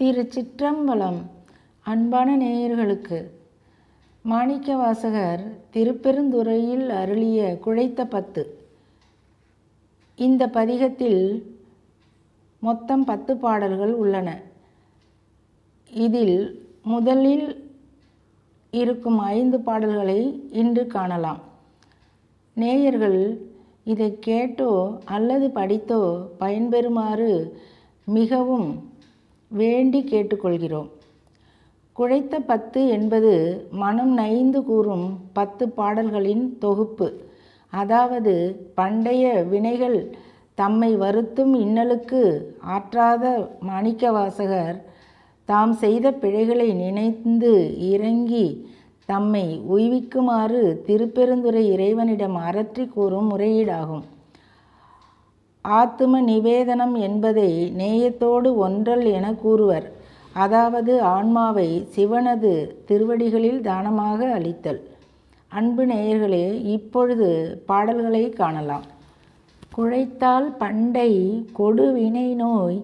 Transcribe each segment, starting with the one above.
திருச்சிற்றம்பலம் அன்பான நேயர்களுக்கு. மாணிக்கவாசகர் திருப்பெருந்துறையில் அருளிய குழைத்த பத்து. இந்த பதிகத்தில் மொத்தம் பத்து பாடல்கள் உள்ளன. இதில் முதலில் இருக்கும் ஐந்து பாடல்களை இன்று காணலாம். நேயர்கள் இதை கேட்டோ அல்லது படித்தோ பயன்பெறுமாறு மிகவும் வேண்டி கேட்டுக்கொள்கிறோம். குழைத்த பத்து என்பது மனம் நைந்து கூறும் பத்து பாடல்களின் தொகுப்பு. அதாவது பண்டைய வினைகள் தம்மை வருத்தும் இன்னலுக்கு ஆற்றாத மாணிக்கவாசகர் தாம் செய்த பிழைகளை நினைந்து இறங்கி தம்மை உய்விக்குமாறு திருப்பெருந்துறை இறைவனிடம் அரற்றி கூறும் முறையீடாகும். ஆத்தும நிவேதனம் என்பதை நேயத்தோடு ஒன்றல் என கூறுவர். அதாவது ஆன்மாவை சிவனது திருவடிகளில் தானமாக அளித்தல். அன்பு நேயர்களே இப்பொழுது பாடல்களை காணலாம். குழைத்தால் பண்டை கொடுவினை நோய்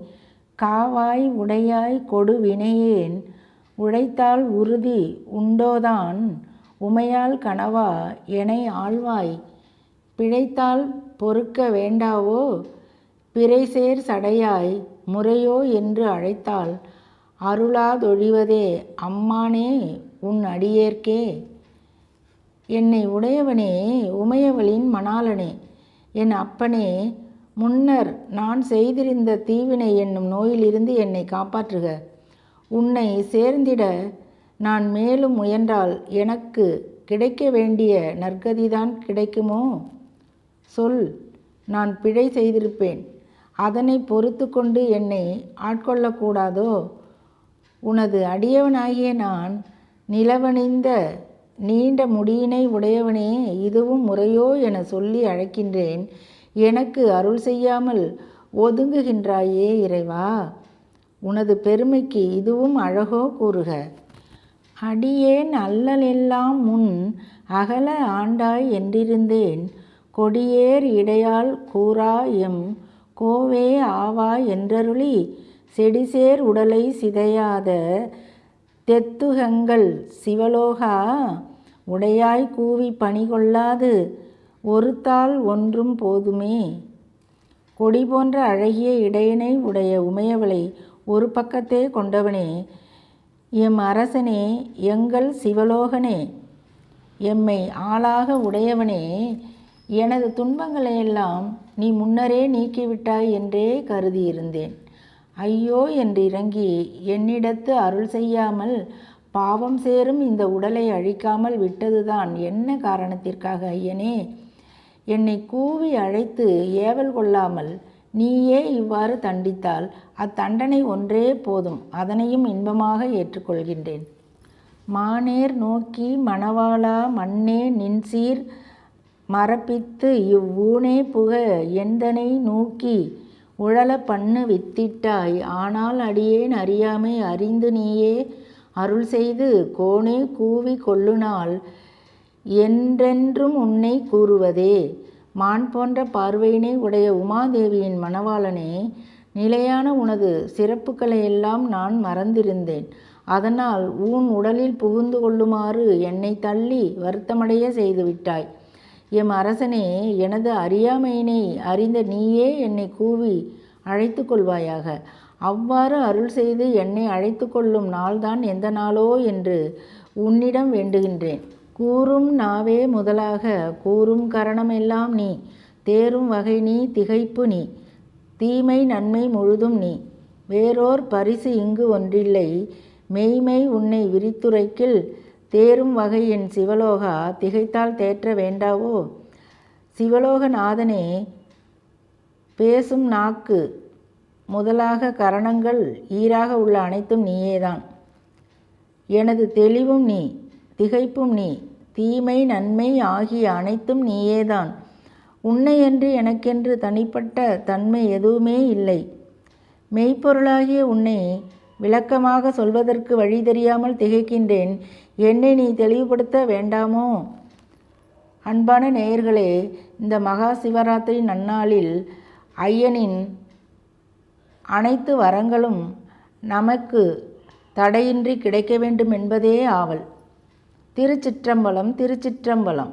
காவாய் உடையாய் கொடுவினையேன் உழைத்தால் உறுதி உண்டோதான் உமையால் கனவா எனை ஆழ்வாய் பிழைத்தால் பொறுக்க வேண்டாவோ? பிறைசேர் சடையாய் முறையோ என்று அழைத்தால் அருளாதொழிவதே அம்மானே உன் அடியேற்கே. என்னை உடையவனே உமையவளின் மணாளனே. என் அப்பனே முன்னர் நான் செய்திருந்த தீவினை என்னும் நோயிலிருந்து என்னை காப்பாற்றுக. உன்னை சேர்ந்திட நான் மேலும் முயன்றால் எனக்கு கிடைக்க வேண்டிய நற்கதிதான் கிடைக்குமோ? சொல் நான் பிழை செய்திருப்பேன். அதனை பொறுத்து கொண்டு என்னை ஆட்கொள்ளக்கூடாதோ? உனது அடியவனாகிய நான் நிலவணிந்த நீண்ட முடியினை உடையவனே இதுவும் முறையோ என சொல்லி அழைக்கின்றேன். எனக்கு அருள் செய்யாமல் ஒதுங்குகின்றாயே இறைவா? உனது பெருமைக்கு இதுவும் அழகோ கூறுக. அடியேன் அல்லலெல்லாம் முன் அகல ஆண்டாய் என்றிருந்தேன். கொடியேர் இடையால் கூறா எம் கோவே ஆவா என்றருளி செடிசேர் உடலை சிதையாத தெத்துகங்கள் சிவலோகா உடையாய் கூவி பணி கொள்ளாது ஒருத்தால் ஒன்றும் போதுமே. கொடி போன்ற அழகிய இடையனை உடைய உமையவளை ஒரு பக்கத்தே கொண்டவனே. எம் அரசனே எங்கள் சிவலோகனே எம்மை ஆளாக உடையவனே. எனது துன்பங்களையெல்லாம் நீ முன்னரே நீக்கிவிட்டாய் என்றே கருதியிருந்தேன். ஐயோ என்று இறங்கி என்னிடத்து அருள் செய்யாமல் பாவம் சேரும் இந்த உடலை அழிக்காமல் விட்டதுதான் என்ன காரணத்திற்காக ஐயனே? என்னை கூவி அழைத்து ஏவல் கொள்ளாமல் நீயே இவ்வாறு தண்டித்தால் அத்தண்டனை ஒன்றே போதும் அதனையும் இன்பமாக ஏற்றுக்கொள்கின்றேன். மானேர் நோக்கி மணவாளா மண்ணே நின்சீர் மரப்பித்து இவ்வூனே புக எந்தனை நோக்கி உழல பண்ணு வித்திட்டாய்? ஆனால் அடியேன் அறியாமை அறிந்து நீயே அருள் செய்து கோணே கூவி கொள்ளுநாள் என்றென்றும் உன்னை கூறுவதே. மான் போன்ற பார்வையினை உடைய உமாதேவியின் மணவாளனே நிலையான உனது சிறப்புகளையெல்லாம் நான் மறந்திருந்தேன். அதனால் உன் உடலில் புகுந்து கொள்ளுமாறு என்னை தள்ளி வருத்தமடைய செய்துவிட்டாய் எம் அரசனே எனது அறியாமையினை அறிந்த நீயே என்னை கூவி அழைத்து கொள்வாயாக. அவ்வாறு அருள் செய்து என்னை அழைத்து கொள்ளும் நாள்தான் எந்த நாளோ என்று உன்னிடம் வேண்டுகின்றேன். கூறும் நாவே முதலாக கூறும் கரணமெல்லாம் நீ. தேரும் வகை நீ திகைப்பு நீ. தீமை நன்மை முழுதும் நீ. வேறோர் பரிசு இங்கு ஒன்றில்லை. மெய்மை உன்னை விரித்துரைக்கில் தேரும் வகை என் சிவலோகா திகைத்தால் தேற்ற வேண்டாவோ? சிவலோகநாதனே பேசும் நாக்கு முதலாக கரணங்கள் ஈராக உள்ள அனைத்தும் நீயேதான். எனது தெளிவும் நீ திகைப்பும் நீ தீமை நன்மை ஆகிய அனைத்தும் நீயேதான். உன்னையன்று எனக்கென்று தனிப்பட்ட தன்மை எதுவுமே இல்லை. மெய்ப்பொருளாகிய உன்னை விளக்கமாக சொல்வதற்கு வழி தெரியாமல் திகைக்கின்றேன். என்னை நீ தெளிவுபடுத்த வேண்டாமோ? அன்பான நேயர்களே இந்த மகா சிவராத்திரி நன்னாளில் ஐயனின் அனைத்து வரங்களும் நமக்கு தடையின்றி கிடைக்க வேண்டும் என்பதே ஆவல். திருச்சிற்றம்பலம் திருச்சிற்றம்பலம்.